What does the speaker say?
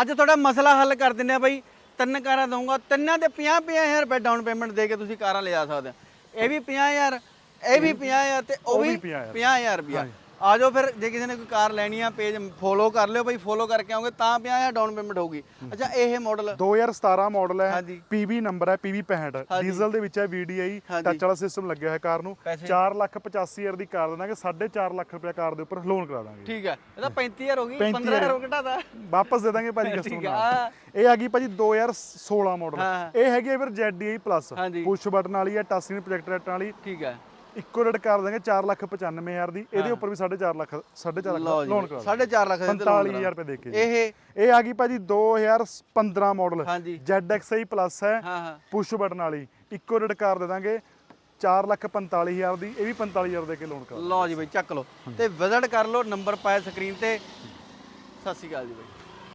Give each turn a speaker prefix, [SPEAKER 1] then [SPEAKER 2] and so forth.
[SPEAKER 1] ਅੱਜ ਤੁਹਾਡਾ ਮਸਲਾ ਹੱਲ ਕਰ ਦਿੰਦੇ ਆ ਬਾਈ। ਤਿੰਨ ਕਾਰਾਂ ਦਊਂਗਾ। ਤਿੰਨਾਂ ਦੇ 50 50000 ਰੁਪਏ ਡਾਊਨ ਪੇਮੈਂਟ ਦੇ ਕੇ ਤੁਸੀਂ ਕਾਰਾਂ ਲਿਜਾ ਸਕਦੇ ਹੋ। ਇਹ ਵੀ 50000 ਇਹ ਵੀ 50000 ਤੇ ਉਹ ਵੀ 50000 ਰੁਪਿਆ ਆ ਜਾਓ ਫਿਰ ਜੇ ਕਿਸੇ ਨੇ ਕੋਈ ਕਾਰ ਲੈਣੀ ਆ ਪੇਜ ਫੋਲੋ ਕਰ ਲਿਓ ਬਾਈ ਫੋਲੋ ਕਰਕੇ ਆਓਗੇ ਤਾਂ 50000 ਡਾਊਨ ਪੇਮੈਂਟ ਹੋਊਗੀ। ਅੱਛਾ ਇਹ ਮਾਡਲ
[SPEAKER 2] 2017 ਮਾਡਲ ਹੈ। PV ਨੰਬਰ ਹੈ PV 65 ਡੀਜ਼ਲ ਦੇ ਵਿੱਚ ਹੈ VDI। ਟੱਚ ਵਾਲਾ ਸਿਸਟਮ ਲੱਗਿਆ ਹੋਇਆ ਕਾਰ ਨੂੰ।
[SPEAKER 1] ਪੈਸੇ?
[SPEAKER 2] 4 ਲੱਖ 85 ਦੀ ਕਾਰ ਦੇਵਾਂਗੇ 4.5 ਲੱਖ ਰੁਪਏ ਕਾਰ ਦੇ ਉੱਪਰ ਲੋਨ ਕਰਾ ਦਾਂਗੇ।
[SPEAKER 1] ਠੀਕ ਹੈ ਇਹਦਾ 35000 ਹੋ। ਗਈ
[SPEAKER 2] 35,000
[SPEAKER 1] 15000 ਘਟਾਦਾ
[SPEAKER 2] ਵਾਪਸ ਦੇ ਦਾਂਗੇ ਭਾਜੀ ਕਸਟਮਰ
[SPEAKER 1] ਆ
[SPEAKER 2] ਨੂੰ ਇਹ ਆ ਗਈ ਭਾਜੀ 2016 ਮਾਡਲ
[SPEAKER 1] ਹਾਂ।
[SPEAKER 2] ਇਹ ਹੈਗੀ ਹੈ ਫਿਰ ZDI ਪਲੱਸ। ਪੁਸ਼ ਬਟਨ ਵਾਲੀ ਹੈ ਟੱਚ ਸਕਰੀਨ ਪ੍ਰੋਜੈਕਟਰ ਵਾਲੀ।
[SPEAKER 1] ਠੀਕ ਹੈ।
[SPEAKER 2] ਇੱਕੋ ਰੇਟ ਕਰ ਦਾਂਗੇ 4 ਲੱਖ 95000 ਦੀ। ਇਹਦੇ ਉੱਪਰ ਵੀ 4.5 ਲੱਖ 4.5
[SPEAKER 1] ਲਓ
[SPEAKER 2] ਲੱਖ
[SPEAKER 1] ਜੀ।
[SPEAKER 2] ਲੋਨ ਕਰਾ
[SPEAKER 1] 4.5 ਲੱਖ ਦੇ ਅੰਦਰ loan
[SPEAKER 2] 45000 ਰੁਪਏ ਦੇ ਕੇ।
[SPEAKER 1] ਇਹ
[SPEAKER 2] ਇਹ ਆ ਗਈ ਭਾਜੀ 2015 ਮਾਡਲ ZXi ਪਲੱਸ
[SPEAKER 1] ਹੈ।
[SPEAKER 2] ਪੁਸ਼ ਬਟਨ ਵਾਲੀ। ਇੱਕੋ ਰੇਟ ਕਰ ਦੇ ਦਾਂਗੇ 4 ਲੱਖ 45000 ਦੀ। ਇਹ ਵੀ 45000 ਦੇ ਕੇ ਲੋਨ ਕਰਾ
[SPEAKER 1] ਲਓ ਜੀ ਬਾਈ ਚੱਕ ਲਓ। ਤੇ ਵਿਜ਼ਿਟ ਕਰ ਲਓ ਨੰਬਰ ਪਾਇਆ ਸਕਰੀਨ ਤੇ। ਸਤਿ ਸ਼੍ਰੀ ਅਕਾਲ ਜੀ ਬਾਈ।